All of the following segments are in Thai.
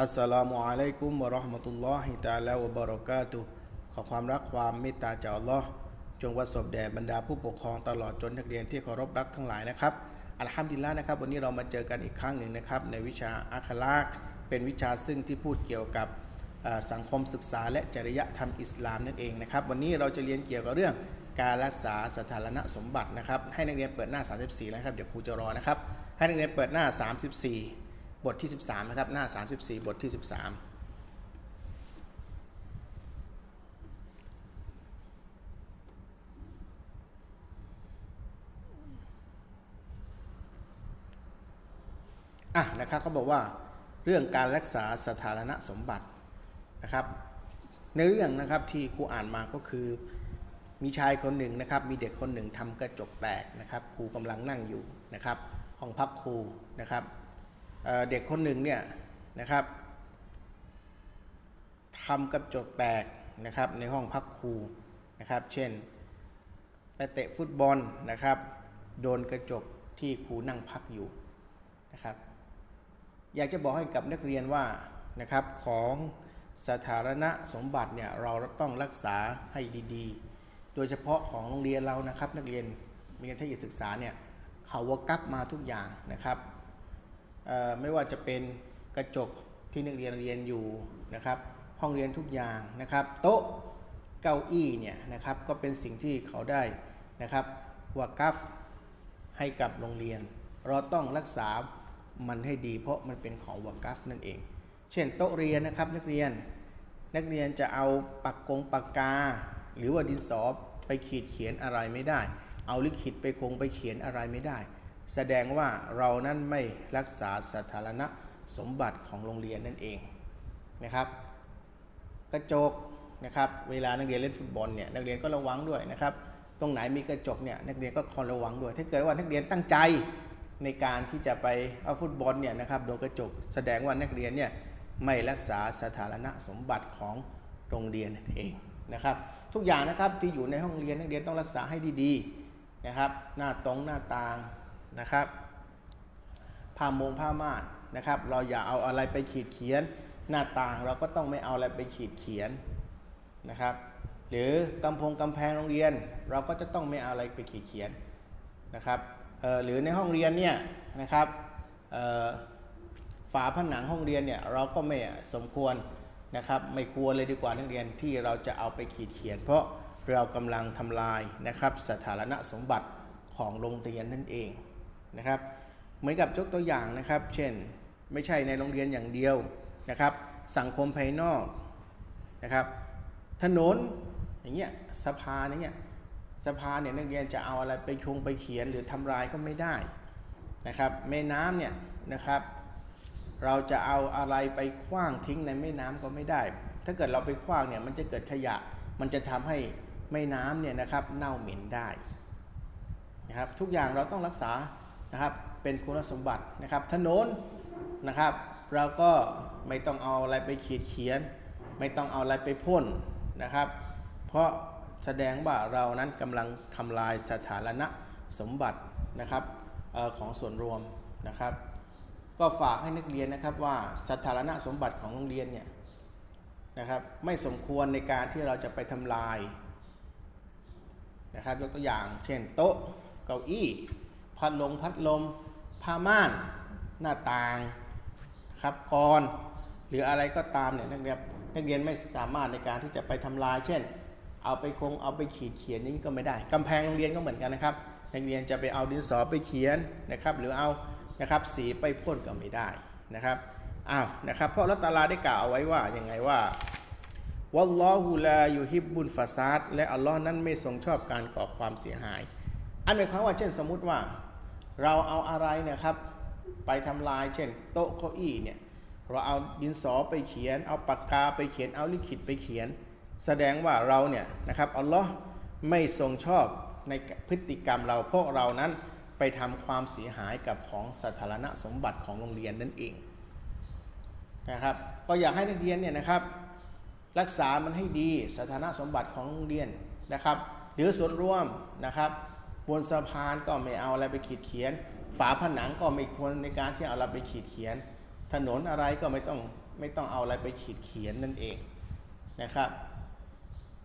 อัสสลามุอะลัยกุมวะเราะห์มะตุลลอฮิตะอาลาวะบะเราะกาตุขอความรักความเมตตาจากอัลลอฮ์จงประสบแด่บรรดาผู้ปกครองตลอดจนนักเรียนที่เคารพรักทั้งหลายนะครับอัลฮัมดุลิลละห์นะครับ วันนี้เรามาเจอกันอีกครั้งหนึ่งนะครับ ในวิชาอัคลากเป็นวิชาซึ่งที่พูดเกี่ยวกับสังคมศึกษาและจริยธรรมอิสลามนั่นเองนะครับ วันนี้เราจะเรียนเกี่ยวกับเรื่องการรักษาสถานะสมบัตินะครับ ให้นักเรียนเปิดหน้า 34แล้วครับ เดี๋ยวครูจะรอนะครับ ให้นักเรียนเปิดหน้า 34 บทที่ 13 นะครับ หน้า 34 บทที่ 13อะนะครับเขาบอกว่าเรื่องการรักษาสถานะสมบัตินะครับในเรื่องนะครับที่ครูอ่านมาก็คือ มีชายคนหนึ่งนะครับ มีเด็กคนหนึ่งทำกระจกแตกนะครับครูกำลังนั่งอยู่นะครับห้องพักครูนะครับ เด็กคนหนึ่งเนี่ยนะครับทำกระจกแตกนะครับในห้องพักครูนะครับ เช่นไปเตะฟุตบอลนะครับ โดนกระจกที่ครูนั่งพักอยู่นะครับ อยากจะบอกให้กับนักเรียนว่านะครับของสาธารณสมบัติเนี่ยเราต้องรักษาให้ดีๆ โดยเฉพาะของโรงเรียนเรานะครับ นักเรียนมีการทยศึกษาเนี่ยเขาวกับมาทุกอย่างนะครับ ไม่ว่าจะเป็นกระจกที่นักเรียนเรียนอยู่นะครับ ห้องเรียนทุกอย่างนะครับ โต๊ะเก้าอี้เนี่ยนะครับก็เป็นสิ่งที่เขาได้นะครับวากัฟให้กับโรงเรียน เราต้องรักษามันให้ดี เพราะมันเป็นของวากัฟนั่นเอง เช่นโต๊ะเรียนนะครับนักเรียนนักเรียนจะเอาปากกงปากกา หรือว่าดินสอไปขีดเขียนอะไรไม่ได้ เอาลิขิตไปคงไปเขียนอะไรไม่ได้ แสดงว่าเรานั้นไม่รักษาสถานะสมบัติของโรงเรียนนั่นเองนะครับ กระจกนะครับ เวลานักเรียนเล่นฟุตบอลเนี่ยนักเรียนก็ระวังด้วยนะครับ ตรงไหนมีกระจกเนี่ยนักเรียนก็คอยระวังด้วย ถ้าเกิดว่านักเรียนตั้งใจในการที่จะไปเอาฟุตบอลเนี่ยนะครับโดนกระจกแสดงว่านักเรียนเนี่ยไม่รักษาสถานะสมบัติของโรงเรียนนั่นเองนะครับ ทุกอย่างนะครับที่อยู่ในห้องเรียนนักเรียนต้องรักษาให้ดีๆนะครับ หน้าตรงหน้าต่าง นะครับผ้ามงผ้าม่านนะครับ เราอย่าเอาอะไรไปขีดเขียนหน้าต่างเราก็ต้องไม่เอาอะไรไปขีดเขียนนะครับ หรือกำพงกำแพงโรงเรียน เราก็จะต้องไม่เอาอะไรไปขีดเขียนนะครับหรือในห้องเรียนเนี่ยนะครับฝาผนังห้องเรียนเนี่ยเราก็ไม่สมควรนะครับ ไม่ควรเลยดีกว่านักเรียนที่เราจะเอาไปขีดเขียน เพราะเรากำลังทำลายนะครับสถานะสมบัติของโรงเรียนนั่นเอง นะครับ เหมือนกับยกตัวอย่างนะครับ เช่นไม่ใช่ในโรงเรียนอย่างเดียวนะครับ สังคมภายนอกนะครับ ถนนอย่างเงี้ยสะพานอย่างเงี้ยสะพานเนี่ยนักเรียนจะเอาอะไรไปชงไปเขียนหรือทำลายก็ไม่ได้นะครับแม่น้ำเนี่ยนะครับ เราจะเอาอะไรไปคว้างทิ้งในแม่น้ำก็ไม่ได้ ถ้าเกิดเราไปคว้างเนี่ยมันจะเกิดขยะ มันจะทำให้แม่น้ำเนี่ยนะครับเน่าเหม็นได้นะครับทุกอย่างเราต้องรักษา นะครับเป็นคุณสมบัตินะครับถนนนะครับ เราก็ไม่ต้องเอาอะไรไปขีดเขียน ไม่ต้องเอาอะไรไปพ่นนะครับ เพราะแสดงว่าเรานั้นกำลังทำลายสถานะสมบัตินะครับออของส่วนรวมนะครับ ก็ฝากให้นักเรียนนะครับว่าสถานะสมบัติของโรงเรียนเนี่ยนะครับไม่สมควรในการที่เราจะไปทำลายนะครับยกตัวอย่างเช่นโต๊ะเก้าอี้ พัดลมพัดลมผ้าม่านหน้าต่างครับกรหรืออะไรก็ตามเนี่ยนักเรียนนักเรียนไม่สามารถในการที่จะไปทำลาย เช่น เอาไปคงเอาไปขีดเขียนนี่ก็ไม่ได้กำแพงโรงเรียนก็เหมือนกันนะครับนักเรียนจะไปเอาดินสอไปเขียนนะครับหรือเอานะครับสีไปพ่นก็ไม่ได้นะครับอ้าวนะครับเพราะรัตตาลาได้กล่าวเอาไว้ว่ายังไงว่าวัลลอฮุลาอยู่ฮิบบุลฟาซาดและอัลลอฮ์นั้นไม่ทรงชอบการก่อความเสียหาย อันหมายความว่าเช่นสมมุติว่าเราเอาอะไรเนี่ยครับไปทำลายเช่น โต๊ะเก้าอี้เนี่ยเราเอาดินสอไปเขียน เอาปากกาไปเขียนเอาลิขิตไปเขียน แสดงว่าเราเนี่ยนะครับอัลลอฮ์ไม่ทรงชอบในพฤติกรรมเราเพราะเรานั้นไปทำความเสียหายกับของสาธารณสมบัติของโรงเรียนนั่นเองนะครับก็อยากให้นักเรียนเนี่ยนะครับ รักษามันให้ดีสถานะสมบัติของโรงเรียนนะครับ หรือส่วนร่วมนะครับ บนสะพานก็ไม่เอาอะไรไปขีดเขียน ฝาผนังก็ไม่ควรในการที่เอาอะไรไปขีดเขียน ถนนอะไรก็ไม่ต้องไม่ต้องเอาอะไรไปขีดเขียนนั่นเองนะครับ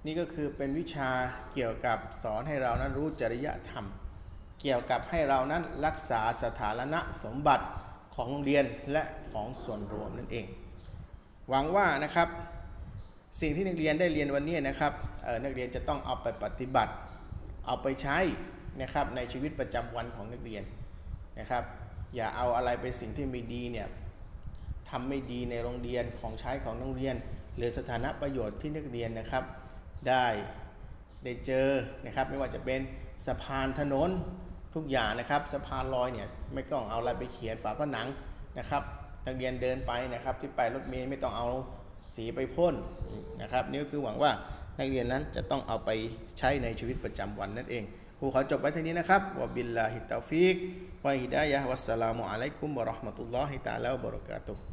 นี่ก็คือเป็นวิชาเกี่ยวกับสอนให้เรานั้นรู้จริยธรรม เกี่ยวกับให้เรานั้นรักษาสถานะสมบัติของโรงเรียนและของส่วนรวมนั่นเอง หวังว่านะครับสิ่งที่นักเรียนได้เรียนวันนี้นะครับออนักเรียนจะต้องเอาไปปฏิบัติ เอาไปใช้ นะครับในชีวิตประจำวันของนักเรียนนะครับ อย่าเอาอะไรไปสิ่งที่ไม่ดีเนี่ยทำไม่ดีในโรงเรียนของใช้ของโรงเรียน หรือสถานะประโยชน์ที่นักเรียนนะครับ ได้ได้เจอนะครับ ไม่ว่าจะเป็นสะพานถนนทุกอย่างนะครับสะพานลอยเนี่ยไม่ต้องเอาอะไรไปเขียนฝาผนังนะครับนักเรียนเดินไปนะครับ ที่ไปรถเมล์ไม่ต้องเอาสีไปพ่นนะครับนี่ก็คือหวังว่านักเรียนนั้นจะต้องเอาไปใช้ในชีวิตประจำวันนั่นเอง ครูขอจบไว้เท่านี้นะครับวะบิลลาฮิตตาฟิกวะฮิดายะฮ์วัสสลามุอะลัยกุมวะเราะห์มะตุลลอฮิตะอาลาบะเราะกาตุฮ์